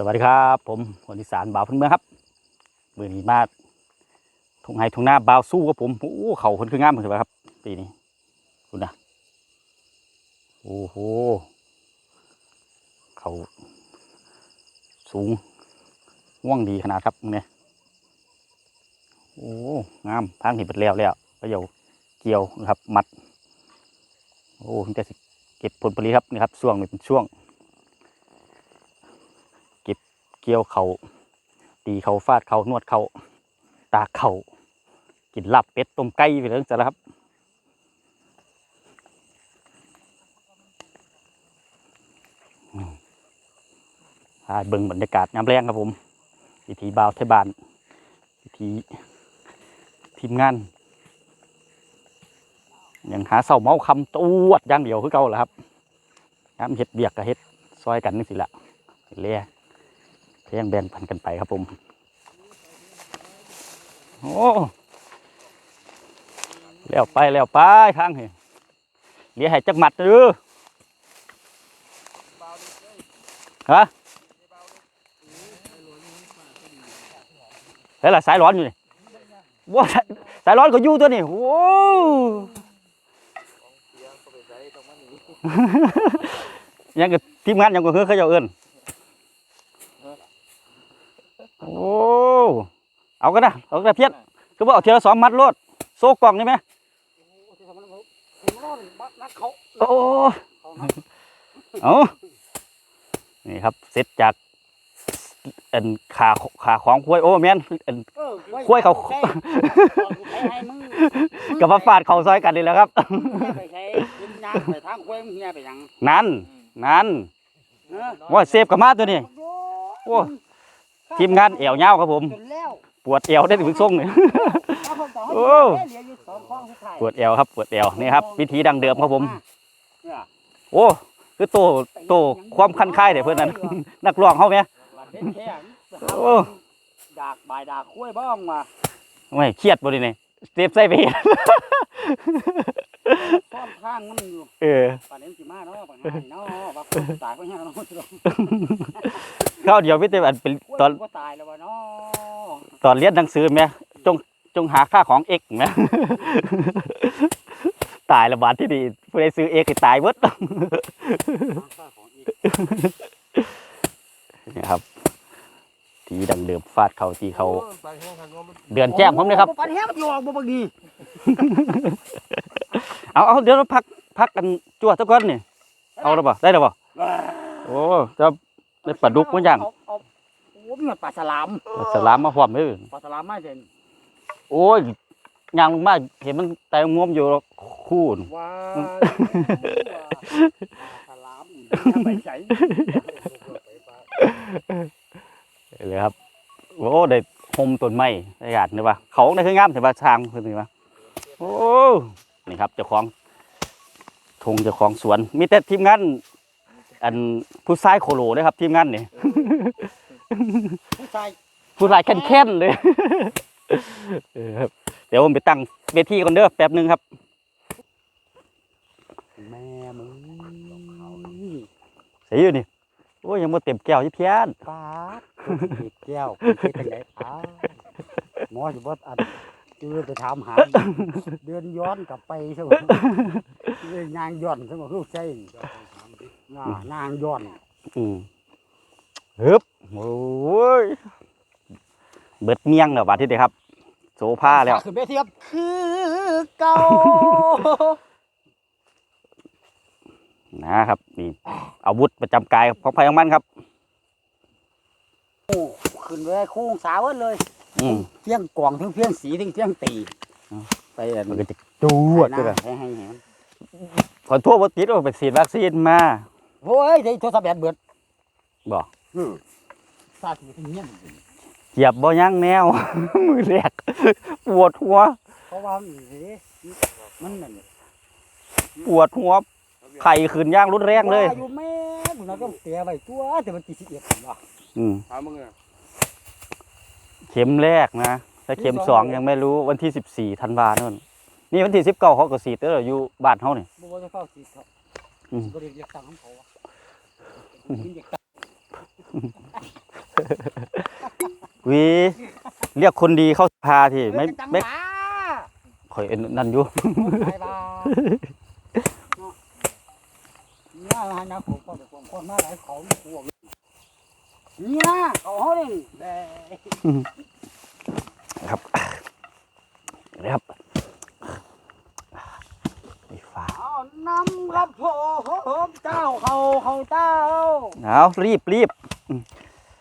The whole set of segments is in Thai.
สวัสดีครับ ผมคนอีสานบ่าวพื้นเมืองครับมือนี้มาทุ่งไห้ทุ่งนาบ่าวสู้กับผมโอ้เขาคนคืองามเหมือนกันครับปีนี้ดูนะโอ้โหเขาสูงว่องดีขนาดครับเนี่ยโอ้งามทางนี้เป็นแล้วแล้วก็เดี๋ยวเกี่ยวนะครับมัด โอ้ถึงจะเก็บผลผลิตครับนี่ครับช่วงนี้เป็นช่วง เกี่ยวเขาตีเขาฟาดเขานวดเขาตาเขากินลาบเป็ดต้มไก่ไปเรื่องจะแล้วครับอาเบิ่งบรรยากาศยามแรงครับผมวิธีบ่าวไทยบ้านวิธีทีมงานยังหาเสาเมาคำตวดอย่างเดียวคือเก่าแหละครับยามเฮ็ดเบียกกับเฮ็ดซอยกันนี่สิละเล่ ก็ยังแบ่งพันกันไปครับผม โอ้แล้วไปแล้วไปทางเห็นเลี้ยให้จักหมัดเด้อฮะแล้วล่ะสายร้อนอยู่นี่ว้าสายร้อนก็อยู่ตัวนี่โอ้ยังกับทีมงานยังก็คือเขาเจ้าเอิ้น โอ้เอาก็ได้เอาก็ได้เพี้ยนก็บอกเอาเทียละสองมัดโลดโซ่กล่องนี่ไหมโอ้เอานี่ครับเสร็จจากอันขาขาของคุ้วยโอ้แม่นอันกล้วยเขาให้มึงกับมาฟาดเขาซอยกันนี่แหล้วครับไปใช้ยิงยางไปทางกล้วยมึงเฮียไปหยังนั่นนั่นเออว่าเซฟกับมาตัวนี้โอ้ ทีมงานเอวเงาวครับผม จนแล้วปวดเอวได้ถึงทรงนี่ถ้าผมต่อให้โอ้เหลืออยู่สองข้องสุดท้ายปวดเอวครับปวดเอวนี่ครับวิธีดังเดิมครับผม เนี่ยโอ้คือโตโตความคันคายเดี๋ยวเพื่อนนั้น นักร้องเขาไหมว่าเฮ็ดแค่โอ้ ดากบายดากกล้วยบ้องว่ะไม่เครียดบ่ดิเนี่ยเซฟใส่ไปเห็น ซ่อมข้างมันอยู่เออป่านนี้สิมาเนาะป่านนี้เนาะว่าคนตายก็เฮียเนาะข้าวเดียวไม่เต็มอันเป็นตอนก็ตายแล้ววะเนาะตอนเรียนหนังสือไหมจงจงหาค่าของเอกไหมตายละบาทที่ดีผู้ใดซื้อเอกให้ตายเบิดค่าของอีกนี่ครับ ทีดังเดิมฟาดเขาทีเขา เดือนแจ้งผมเลยครับปันแห้งมันอยู่ออกบ่บางที เอาเอาเดี๋ยวเราพักพักกันจวดสักก่อนนี่เอาแล้วบ่ได้แล้วบ่โอ้จะได้ปลาดุกมั้งยังเเอาโอ้มีปลาสลามสลามมาหอมเลยปลาสลามไม่เห็นโอ้ยยางลงมาเห็นมันแต่งวมอยู่คู่นว้าสลามไปใส่เลยครับโอ้ได้โฮมต้นไม้ได้ยาดนี่ว่าเขาในคืองามแต่ว่าช้างคือนี่ว่าโอ้ นี่ครับเจ้าของทงเจ้าของสวน มีแต่ทีมงานอันผู้ชายโคโลนะครับ ทีมงานนี่ผู้ชายผู้ชายแค้นๆเลยเออครับเดี๋ยวผมไปตั้งเวทีก่อนเด้อแป๊บหนึงครับแม่มึงเสียอยู่นี่โอ้ยยังบ่เต็มแก้วยี่เพียนป้าดอีกแก้วเป็นจังไดป้าดหมอสิบ่อัน จือไปถามหา เดือนย้อนกลับไปใช่ไหมเรื่องยางย้อนใช่ไหมลูกใช่น่ะนางย้อนอืมฮึบโอ้ยเบิดเมียงแล้วบาดที่เดียวครับ โซฟาแล้วขึ้นไปเทียบคือเก่านะครับนี่อาวุธประจำกายของภัยของมันครับขึ้นไปคู่องศาเวิดเลย อืมเพียงกล่องทั้งเพียงสีทั้งเพียงตีอืมไปอันมันก็จะจูดด้วยให้ให้ให้ขอโทั่วบติดว่าไปฉีดวัคซีนมาโอ้ยได้โทรศัพท์แบตเบิดบอกอือซาสิเป็นเงี้ยเหยียบบ่ยั้งแนว มือแรกปวดหัวเพราะว่ามันสิมันนั่นปวดหัวไข่ขึ้นย่างรุนแรงเลยว่าอยู่แม่บุญเราก็เสียไว้ตัวแต่มันตีสิบเอ็ดเนาะอืมถามมึงอะ เข็มแรกนะแต่เข็มสองยังไม่รู้วันที่สิบสี่ธันวาโน่นนี่วันที่สิบเก้าเขาก็ฉีดเด้ออยู่บ้านเขานี่บ่ว่าจะเข้าสีเขาอืมบ่ได้เรียกตังค์ของเขาอะกินเด็กตังค์วีเรียกคนดีเข้าสภาที่ไม่จังไม่หวะข่อยเอ็นนั่นอยู่ไปบ้าเนี่ยฮะนะผมก็ผมคนมาหลายเขาพวก นี่นะเขาเฮานี่แดครับนะครับไอ้ฟ้าเอานำครับผมเจ้าเขาเขาเจ้าเอารีบรีบ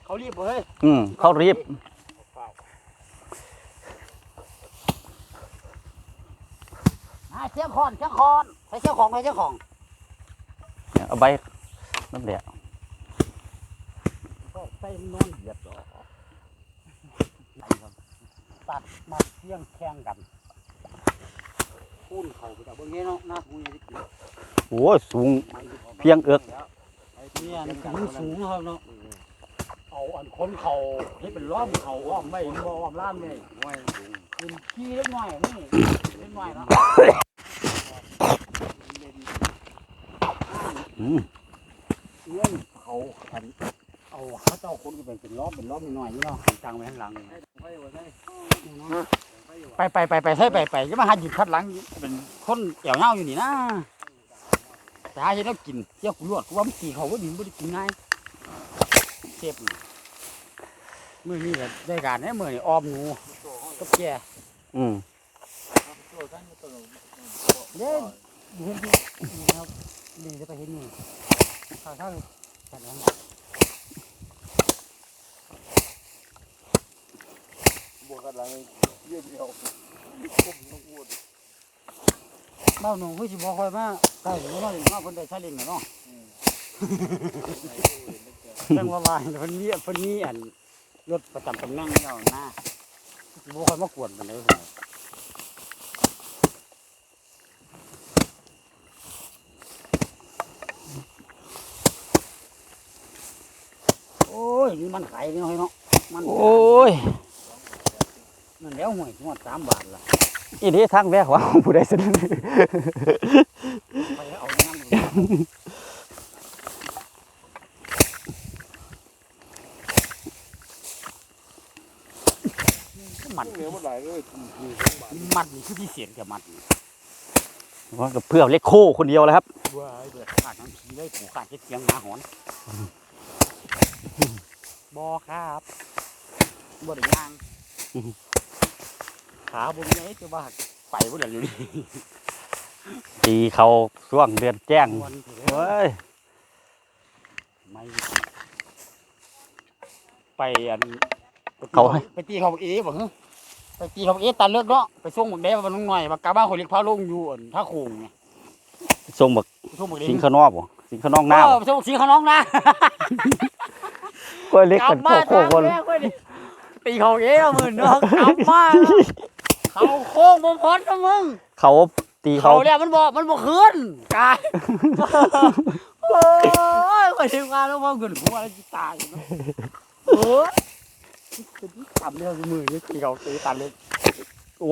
เขารีบเฮ้ยอืมเขารีบอ่าเชียงคอนเชียงคอนใส่เชียงของใส่เชียงของเนี่ยเอาใบนั่นแหละก็ใส่นอนเหยียบจ่อไหนครับตัดมาเชียงแข่งกันคูนเขาไปจากเบื้องนี้เนาะหน้าคูนยังได้กินโอ้ยสูง เพียงเอื้อกเนี่ยมันสูงครับเนาะเอาอันคนเขาให้เป็นล้อมเขาอ้อมไม่บ่อ้อมล้านไม่ไม่เป็นขี้เล็กน้อยนี่เล็กน้อยเนาะอืมเงื่อนเขาขัน เอาเขาเจ้าคนก็เป็นเป็นล้อมเป็นล้อมหน้อยนี่เนาะจังไว้ข้างหลังไปไปไปไปใช่ไปไปจะมาหาหยิบคัดหลังเป็นคนเกี่ยวเงาอยู่นี่นะแต่หาจะได้กินเจ้ากูรวดกูว่ามันกี่เขาก็ดินไม่ได้กินง่ายเจ็บมื่อนี้ก็ได้การเนี่ยมื่อนี้ออมหนูกับแก่อืมเด้ดูเห็นที่นี่ครับดีจะไปเห็นนี่ข้าวข้าวจัดแล้ว บว กกันหลังเยี่ยมเดียวผมต้องพูดเบ้าหนูคือสิบ่ค่อยมาใกล้หนูน้อยมาคนใดใช้เล่นเนาะจังว่าลายเพิ่นมีเพิ่นมีอันรถประจำตำแหน่งเจ้าหน้าสิบ่ค่อยมากวนปานใดพุ่นน่ะโอ้ยนี่มันขายนี่น้อยเนาะมันโอ้ยนั่น แล้วห่วยหมดสามบาทละอีนี้ทางแวกว่าผู้ใดสนไปเอาน้ำดูมัดเหลือหมดหลายเลยมัดนี่คือพิเศษกับมัดนี่ว่ากับเพื่อเล็กโคคนเดียวแล้วครับว้ายเดือดขาดน้ำขี้เลยผูขาดเจ็ดเสียงหมาหอนบอครับบ่ได้ย่างอืม ขาบนไงจะว่าไปบ่ได้อยู่นี่ตีเขาช่วงเดือนแจ้งวันเถเฮ้อะยไม่ไปอันเขาให้ไปตีเขาเอ๋บ่ฮะไปตีเขาเอ๋ตาเลือกเนาะไปส่งบักแดงมาน้องหน่อยมากาบ้านคนเล็กพาลงอยู่อันท่าโคงไงทรงบักไปส่งบักแดงสิงขนอกบ่สิงขนอกหน้าเอบ่อไปส่งบักสีขางน้องนะก็เล็กกลักับนโคมาโคคนทางแรกเว้ยดิตีเขาเอ๋เอามือเนาะกลับมา เขาโค้งบ่พอดนะมึง เขาตีเขาเขาเนี่ยมันบอกมันบอกขึ้นกายโอ้ยคอยทีมงานแล้วว่าเงินกูอะไรจะตายอยู่เนาะโอ้ยทำเนี่ยมือนี่ตีเขาตีตันเลยโอ้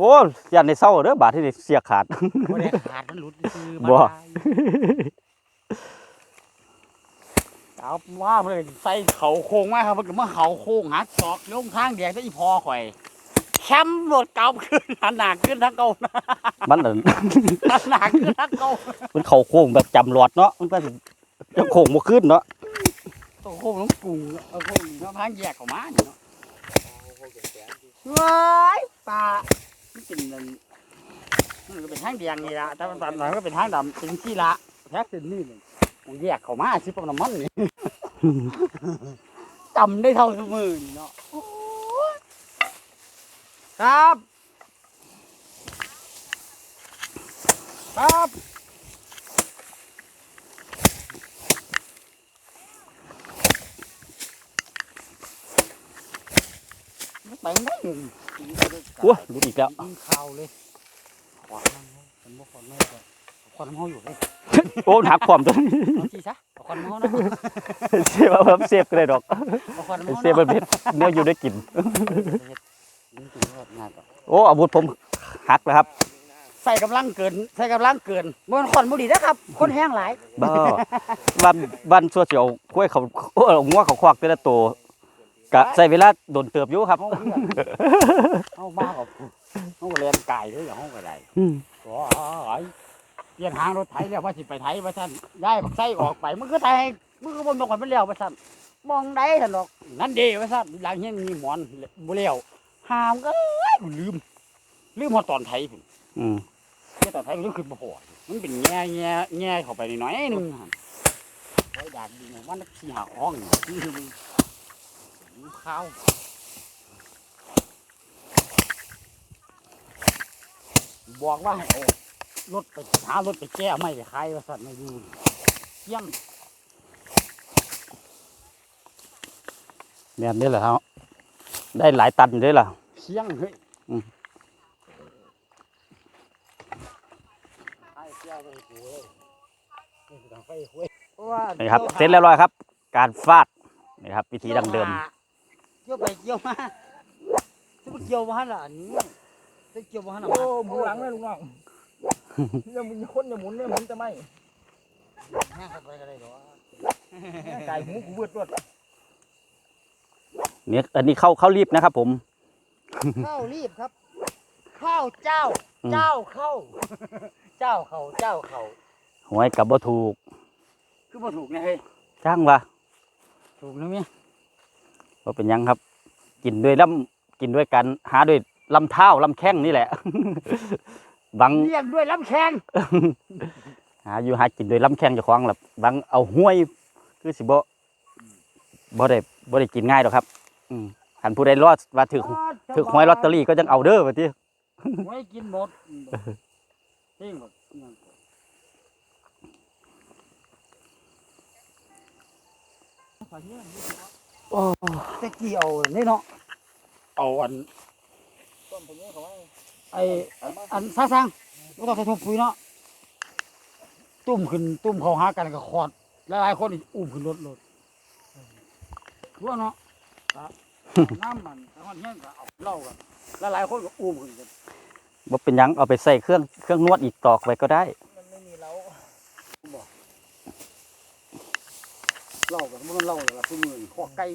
โอ้ยันในเศร้าเด้อบาดที่นี่เสียขาด ไม่ได้ขาดมันหลุดคือบ่เอาว่าเลยใส่เขาโค้งมาครับมันก็มาเขาโค้งหักศอกลงทางแดงได้อีพอข่อย แคมป์รถเก่าขึ้นหันหนักขึ้นทั้งเก่ามันน่ะหันหนักขึ้นทั้งเก่ามันเขาโค้งแบบจำหลอดเนาะมันก็สิจะโค้งบ่ขึ้นเนาะตัวโค้งต้องกรุงเอาโค้งน้ำทางแยกเข้ามานี่เนาะว้ายปลามันเป็นนั่นมันก็เป็นทางแดงนี่ละแต่มันตอนหลังก็เป็นทางดำเป็นที่ละแท็กเป็นนี่เลยมันแยกเข้ามาสิปน้ำมันนี่จำได้เท่าทุกมือนี่เนาะโอ้ย ครับ ครับไม่ไปไหนหนึ่งโอ้ยหลุดอีกแล้วยิงข่าวเลยขวานมันผมบอกขวานไม่ก็ขวานมันเขาอยู่เลยโอ้หักความตัวเอาทีซะเอาขวานมันเขาเนาะเสียบเพิ่มเสียบก็ได้ดอกเอาขวานมันเขาเสียบเนาะมันเผ็ดเนื้ออยู่ได้กิน โอ้อาวุธผมหักแล้วครับ ใส่กำลังเกิน ใส่กำลังเกินมันขวานบุหรี่นะครับคนแห้งหลายบ้าวันวันชั่วเสียวกล้วยเขาโอ้เอางัวเขาควักแต่ละตัวกะใส่เวลาโดนเติบอยู่ครับเฮาเพื่อนเฮามากับเฮาก็เรียนไก่เด้อเฮาก็ได้อืมโอ้ยเปลี่ยนหางรถไถแล้วว่าสิไปไถว่าซั่นย้ายบักไส้ออกไปมันก็ไถมันก็บ่มองกันมันแล้วว่าซั่นมองได้ซั่นดอกนั่นเด้ว่าซั่นหลังเฮียนมีหมอนบ่แล้ว หามก็กูลืม ลืมฮอดตอนไถพุ่นอืมแค่ตอนไถมันขึ้นบ่พอมันเป็นแง่แง่แง่เข้าไปนิดหน่อยหนึงหั่นไว้ดากดินมันสิหาอ้องนี่ดูข้าวบอกว่าให้เอารถไปหารถไปแก้ไม่ไปขายว่าสัตว์ไม่ดูเยี่ยมแม่นเด้อเหรอครับ ได้หลายตันอยู่เด้อล่ะเชียงเฮ้ยอืมไอ้เจ้าไปกูเว้ยนี่คือทางไฟเว้ยเพราะว่านี่ครับเสร็จเรียบร้อยครับ การฟาดนี่ครับวิธีดั้งเดิมเกี่ยวไปเกี่ยวมาจะไปเกี่ยวมาล่ะอันนี้จะเกี่ยวมาหน่ะโอ้หมุนหลังเลยลุงน้องอย่ามึงคนอย่าหมุนเนี่ยหมุนจะไม่แห้งเข้าไปก็ได้หรอไก่หูกูเบิดรวด เนี่ยอันนี้เข้าเข้ารีบนะครับ ผม ข้าวรีบครับ ข้าวเจ้า อืม เจ้าเข้า เจ้าเข้าเจ้าเข้าหวยกับบ่ถูกคือบ่ถูกนะเฮ้ยจ้างวะถูกนะเมียว่าเป็นหยังครับ กินด้วยลำกินด้วยกันหาด้วยลำเท้าลำแข้งนี่แหละ บางเลี้ยงด้วยลำแข้งหาอยู่หากินด้วยลำแข้งเจ้าของล่ะบางเอาห้วย คือสิบ่บ่ได้บ่ได้กินง่ายดอกครับ อืมคันผู้ใดรอดว่าถือถือหวยลอตเตอรี่ก็จังเอาเด้อว่าติไว้กินหมดเท่งหมดโอ้ตะกี้เอานี่เนาะเอาอันต้นผมนี้เขาว่าไออันซาซังก็ต้องใส่ถุงปุ๋ยเนาะตุ่มขึ้นตุ่มเขาหากันก็ขอดหลายๆคนนี่อุ้มขึ้นรถรถทั่วเนาะครับ น้ำมันแต่วันนี้ก็เอาเหล้ากันหลายๆคนก็อุ้มขึ้นกันบ่เป็นหยังเอาไปใส่เครื่องเครื่องนวดอีกตอกไว้ก็ได้ มันไม่มีเล้าเหล้ากันมันเหล้าแล้วล่ะคือมือข้อไก่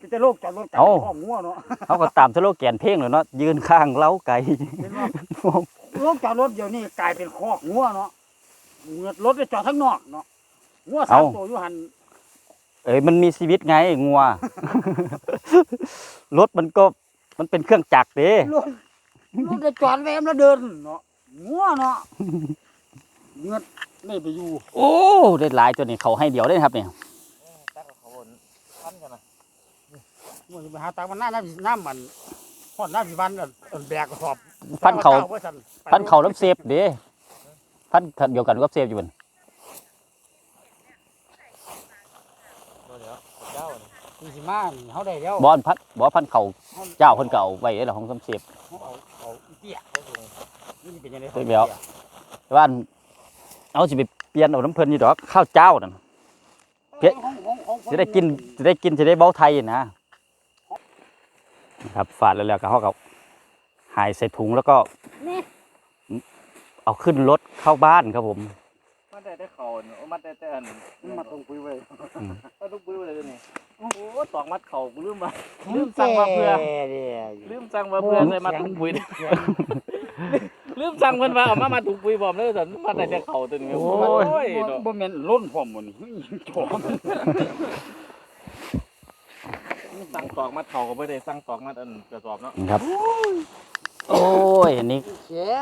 ก็จะโรคจอดรถไก่เอ้า ข้องัวเนาะเขาก็ตามสโลแกนเพลงเลยเนาะยืนข้างเล้าไก่ เห็นว่าโรคจอดรถเดี๋ยวนี้กลายเป็นคอกงัวเนาะเงือดรถไปจอดทั้างนอกเนาะงัวสามเอ้าตัวอยู่หัน เอ้ยมันมีชีวิตไงงัว รถมันก็มันเป็นเครื่องจักรเด้รถรถจะจอดแวมแล้วเดินเนาะงัวเนาะเงือดนี่ไปอยู่โอ้ได้หลายตัวนี้เขาให้เดียวได้ครับเนี่ยตักกับเขาบนพันกันนะงัวสิไปหาตังค์มันน้าน้ำน้ำมันพอดน้ำสิวันอันอันแบกกระสอบพันเขาจ้ว่ซั่ไปพันเขาน้ำเซฟเด้พันเดียวกันกับเซฟอยู่บน เดี๋ยวเจ้านี่สิมานี่เขาได้แล้วบอนพันบอพันเขาเจ้าเพิ่นก็เอาไว้ในของสำเซฟเขาเอาเอาอีเตี้ยเขาสูงนี่สิเป็นยังไงเดี๋ยว แต่ว่าอันเอาสิไปเปลี่ยนเอาน้ำเพิ่นนี่ดอกข้าวเจ้านั่น เพี้ย ของของของของจะได้กินจะได้กินจะได้เบ้าไทยนะครับฝาดแล้วแล้วก็เขาก็หายใส่ถุงแล้วก็ นี่เอาขึ้นรถเข้าบ้านครับผม มันได้ได้เขาเนาะมันได้แต่อันมันมาตรงคุยไว้มันต้องปุ้ยเลยนี่ โอ้โหตอกมัดเข่ากูลืมมาลืลืมสั่งมาเพื่อเนี่ยลืมสั่งมาเพื่อใส่มาถุงปุ๋ยลืมสั่งเพิ่นมาเอามามาถุงปุ๋ยพร้อมเลยสันมันได้แต่เข่าตัวนี้โอ้โอ้ยยเนาะบ่แม่นล้นพร้อมหมดนี่โจมสั่งตอกมัดเข่าก็ไม่ได้สั่งตอกมัดอันกระสอบเนาะนี่ครับ โอ้ยอันนี้เสีย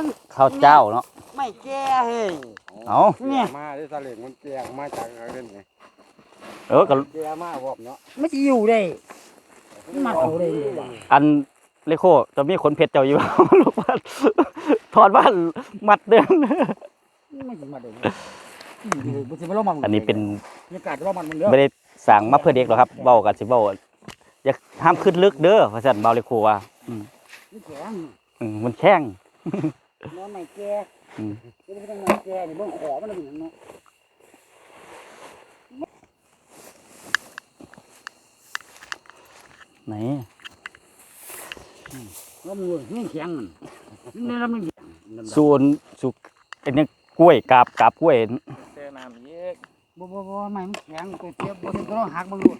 งข้าวเจ้าเนาะไม่แก้เฮ้ยเอาเนี่ยมาที่สลิงมันแจงมาจากอะไรนี่ เออก็แจงมาพร้อมเนาะไม่สิอยู่ได้มันมาเอาได้เลยว่ะอันเลโคจะมีขนเพชรเจ้าอยู่ ลูกบ้านถอดบ้านมัดเดินไม่สิมาได้เลยอืมบ่สิมาลงมันอันนี้เป็นบรรยากาศว่ามันมันเด้อไม่ได้สั่งมาเพื่อเด็กหรอกครับเบ้ากันสิเบ้าอย่าห้ามขึ้นลึกเด้อเพราะฉะนั้นเบาเลโคว่านี่แข็งอืมมันแข้งน้องไม่แก้อืมจะไม่ต้องมาแก้นี่เบิ่งขอมันเป็นหยังเนาะ ไหนแล้วมือนี่แข็งมันนี่แล้วมันแข็งนั่นแหละส่วนสุกอันนี้กล้วยกาบกาบกล้วยแต่น้ำเยอะบบ่บ่บ่ไม่มันแข็งตัวเจ็บบ่ถึงก็ต้องหักมันหลุด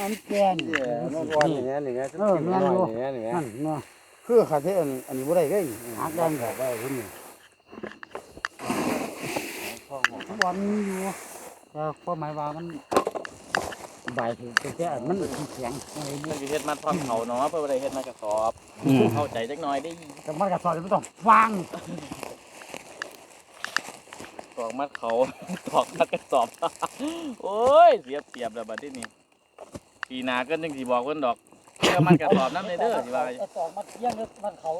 มันแก่นเกี่ยมันวันอย่างเงี้ยอย่างเงี้ยเออแม่นอยู่อย่างเงี้ยอย่างเงี้ยนั่นเนาะคือขาดที่อันอันนี้บ่ได้เลยหักแดงแบบไว้พุ่นนี่วันนี้อยู่แต่ความหมายว่ามัน ใบถึงแต่อันมันแข็งอะไรเพื่นี่อนสิเฮ็ดมาทอนเขาเนาะเพื่อบ่ได้เฮ็ดมากระสอบอืม เข้าใจจักหน่อยได้แต่มันกระสอบไม่ต้องวางตอกมัดเขาตอกมัดกระสอบ โอ้ยเสียบเสียบแล้วบัดนี้นี่ปีหน้าก็จังสิบอกเพิ่นดอกเพื่อมันกระสอบนำเด้อสิว่ากระสอบมันเที่ยงมันเขา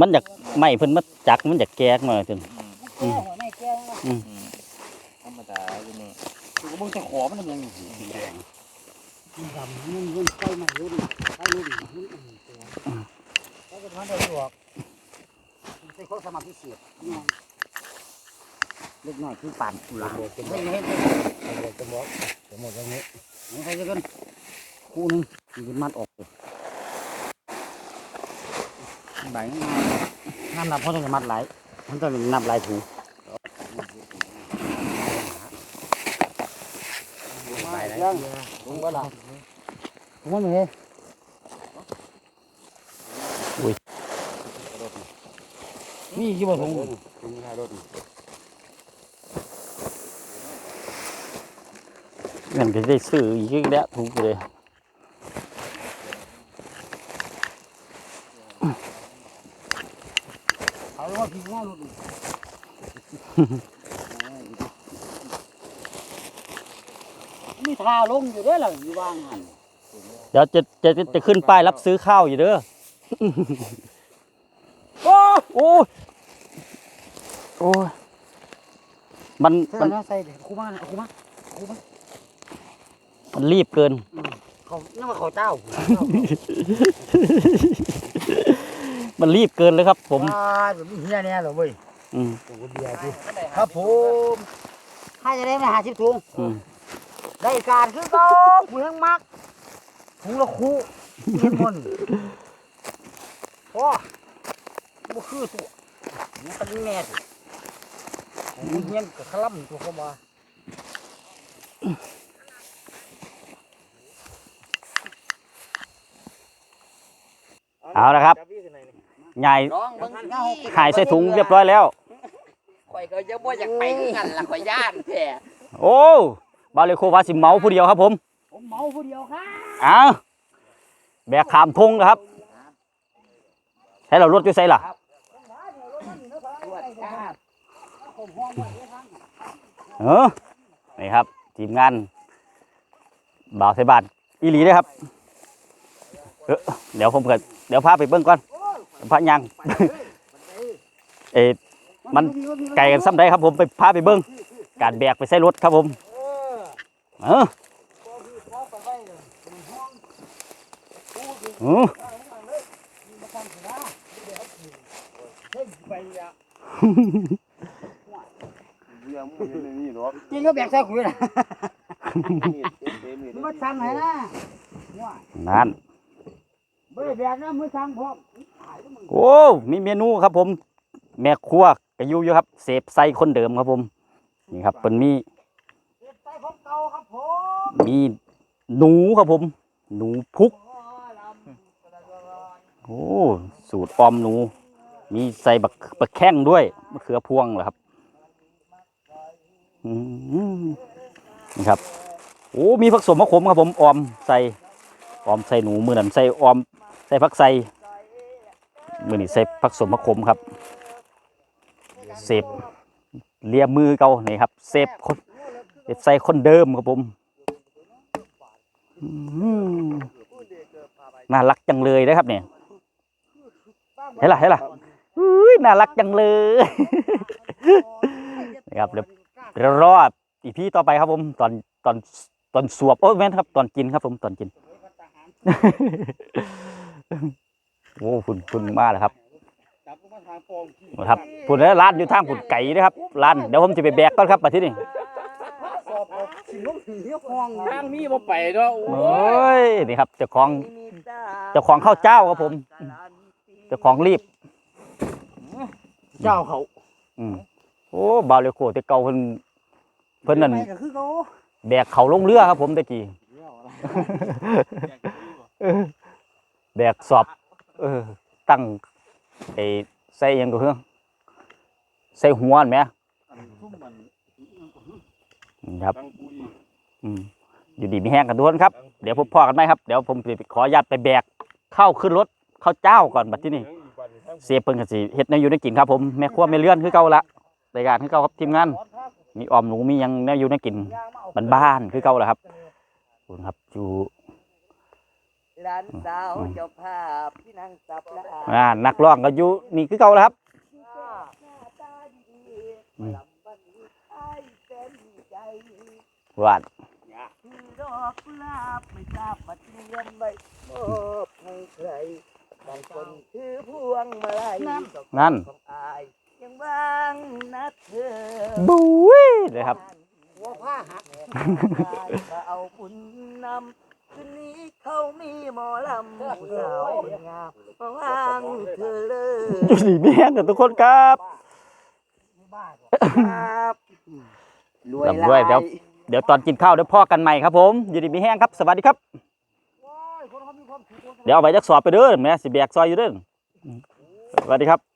มันอยากไม่เพิ่นมาจักมันอยากแก๊กมาจนอืมแก่หัวในแก่นะอืมธรรมดาอยู่นี่คือมึงจะขอมันยังสีแดงมัน ดำมันมันไฟมันรุ่นไฟรุ่นรุ่นอื่นตัวแล้วก็มันได้หลวกมันใช้อสมัครพิเศษนี่ยเล็กน้อยคือป่านกุหลาบไม่เห็นเลยจะบอกจะหมดอย่างนี้นี่ใครจะกันคู่หนึงมันมัดออกเลยใบงามนับเพราะต้องมัดหลายมันต้องนับหลายถู ไปไหนยังลงบ่ล่ะผมว่ามีนี่กี่บ่ถุงถึงท้ายรถมันก็ได้ซื้ออีกแล้วถูกเลย เอาว่าพี่ว่าลูก มีทาลงอยู่เด้อล่ะอยู่วางหันเดี๋ยวจะจะจะจะขึ้นป้ายรับซื้อข้าวอยู่เด้อ โอ้โอ้โอ้ยมันเสื้มัอนนะใส่คูมาคูมาคูมามันรีบเกิน เขานี่ว่าเขาเจ้ามันรีบเกินเลยครับผมว้าแบบนี้เฮียเนี่ยเหรอเว้ยอืมโอ้เบียร์สิครับผมให้จะได้มาหาชิบถุงอืม ได้การคือก็ผู้ยังมักถุงละคู่เงินคนโอ้บ่คือตัวมันเป็นแม่สิมันเฮียนกับขลัมตัวเข้ามาเอาละครับใหญ่น้องเบิ่งนี่หายใส่ถุงเรียบร้อยแล้วข่อยก็จะบ่อยากไปคือกันล่ะข่อยย่านแท้โอ้ บาเลโควาสิเมาผู้เดียวครับผม ผมเมาผู้เดียวครับอ้าวแบกขามทงนะครับใช้เรารถอยู่ใส่ล่ะตรวจจ้าเออนี่ครับ ทีมงานบ่าวไทยบ้านอีหลีเด้อครับเออเดี๋ยวผมเกิดเดี๋ยวพาไปเบิ้งก่อนพายังเออมันไก่กันซ้ำได้ครับผมไปพาไปเบิ้งการแบกไปใส่รถครับผม เออเออเรื่องมันอยู่ในนี่หรอกจริงก็แบกใส่คุยนะมีดเต็มๆมีดมันมาสั่งให้นะว่านั่นบ่ได้แบกนะมือสั่งพร้อมโอ้ มีเมนูครับผม แม่ครัวกระยูอยู่ครับ เสพไส้คนเดิมครับผม นี่ครับเป็นมี เฮ็ดใส่ของเก่าครับผม มีหนูครับผม หนูพุก โอ้สูตรออมหนู มีใส่บักบักแข้งด้วยมะเขือพวงเหรอครับนี่ครับโอ้มีผักสมมะขมครับผมออมใส่ออมใส่หนูมือนั้นใส่ออมใส่ผักใส่มือนี้ใส่ผักสมมะขมครับเสพเลียมือเก่านี่ครับเสพคนใส่คนเดิมครับผม น่ารักจังเลยนะครับเนี่ยเห็นล่ะเห็นล่ะอุ้ยน่ารักจังเลยนะครับเดี๋ยวเดี๋ยวรออีพีต่อไปครับผม ตอนตอนตอนสวบโอ้แม่นครับ ตอนกินครับผมตอนกินโอ้คุณคุณมาแล้วครับครับพุ่นแล้วร้านอยู่ทางพุ่นไก่นะครับร้านเดี๋ยวผมจะไปแบกก่อนครับมาที่นี่ สอบเอาสิลงถึงเหี้ยห้องทางมีบ่ไปเนาะโอ้โอ้ยนี่ครับเจ้าของเจ้าของข้าวเจ้าครับผมเจ้าของรีบ เจ้าเขาอืมโอ้บาวเลโคแต่เก่าเพิ่นเพิ่นนั่นไปก็คือเขาแบกเขาลงเรือครับ ผมตะกี้เลี้ยวอะไรแบกสอบ เออ ตั้งไอ้ใส่หยังก็คือใส่หัวนั่นแหมอันซุ่มมันนี่ ครับตั้งกูอีกอืมอยู่ดีมีแห้งกันทุกคนครับ เดี๋ยวพบพ่อกันไหมครับ เดี๋ยวผมไปขออนุญาตไปแบกเข้าขึ้นรถเข้าเจ้าก่อนบัดที่นี่เสียเพิ่นก็สิเฮ็ดแนวอยู่ในกินครับผมแม่ครัวแม่เลื่อนคือเก่าละรายการคือเก่าครับทีมงานมีออมหนูมีหยังแนวอยู่ในกินบ้านๆคือเก่าละครับขอบคุณครับอยู่ร้านสาวเจ้าภาพพี่นางสับละอ่านักร้องก็อยู่นี่คือเก่าละครับ อืมวาดดอกกุหลาบไม่ทราบมาเตรียมไว้มอบให้ใครบางคนถือพวงมาลัยนั่นของอายยังว่างนะเธอบุ้ยเลยครับหัวผ้าหักมาเอาบุญนำคืนนี้เขามีหมอลำผู้สาวคนงามมาว่างเธอเลยอยู่ดีมีแห้งกันทุกคนครับบ้าบ่ครับรวยลำด้วย เดี๋ยวเดี๋ยวตอนกินข้าวเดี๋ยวพ่อกันใหม่ครับผมอยู่ดีมีแห้งครับ สวัสดีครับโอ้ยคนเขามีความสุขเดี๋ยวเอาไปจักสอบไปเด้อแม่สิแบกซอยอยู่เด้อสวัสดีครับ